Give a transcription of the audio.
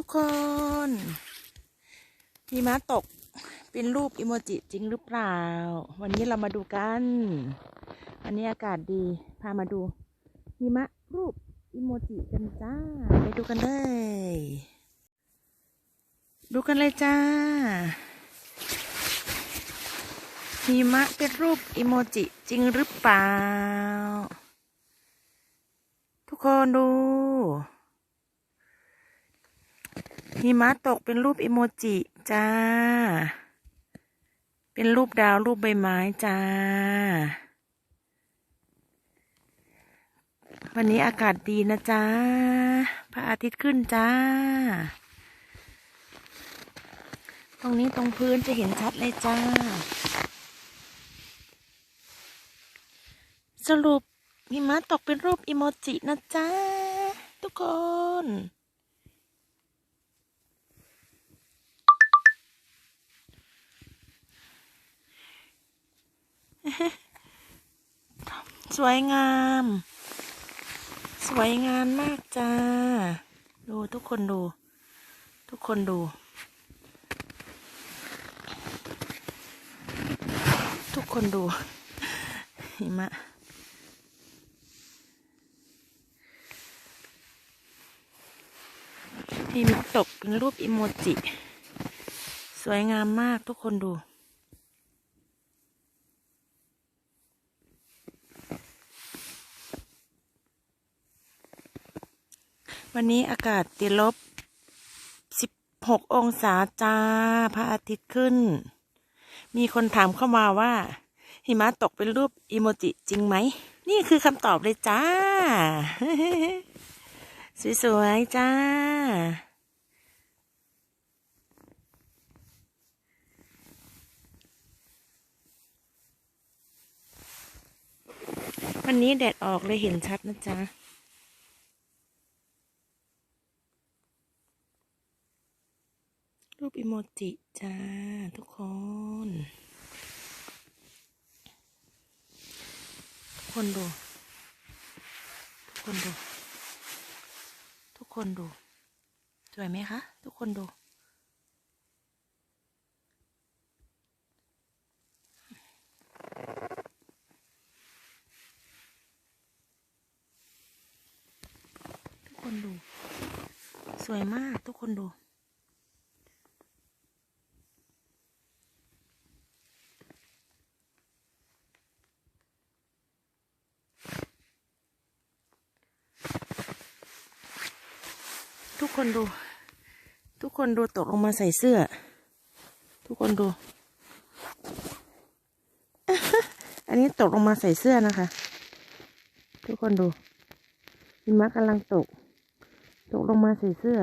ทุกคนหิมะตกเป็นรูปอิโมจิจริงหรือเปล่า วันนี้เรามาดูกัน วันนี้อากาศดีพามาดูหิมะรูปอิโมจิกันจ้า ไปดูกันเลย ดูกันเลยจ้าหิมะเป็นรูปอิโมจิจริงหรือเปล่า ทุกคนดู หิมะตกเป็นรูปอิโมจิจ้า เป็นรูปดาวรูปใบไม้จ้า วันนี้อากาศดีนะจ้า พระอาทิตย์ขึ้นจ้า ตรงนี้ตรงพื้นจะเห็นชัดเลยจ้า สรุปหิมะตกเป็นรูปอิโมจินะจ้า ทุกคน สวยงาม สวยงามมากจ้า ดูทุกคนดู ทุกคนดู ทุกคนดูหิมะหิมะตกเป็นรูปอิโมจิ สวยงามมากทุกคนดู วันนี้อากาศติดลบ16องศาจ้าพระอาทิตย์ขึ้น มีคนถามเข้ามาว่า หิมะตกเป็นรูปอิโมจิจริงไหม นี่คือคำตอบเลยจ้า สวยๆ จ้า วันนี้แดดออกเลยเห็นชัดนะจ๊ะ รูปอิโมจิจ้าทุกคน ทุกคนดู ทุกคนดู ทุกคนดู สวยไหมคะ ทุกคนดู ทุกคนดู สวยมากทุกคนดู ทุกคนดู ทุกคนดูตกลงมาใส่เสื้อ ทุกคนดู อันนี้ตกลงมาใส่เสื้อนะคะ ทุกคนดูหิมะกำลังตก ตกลงมาใส่เสื้อ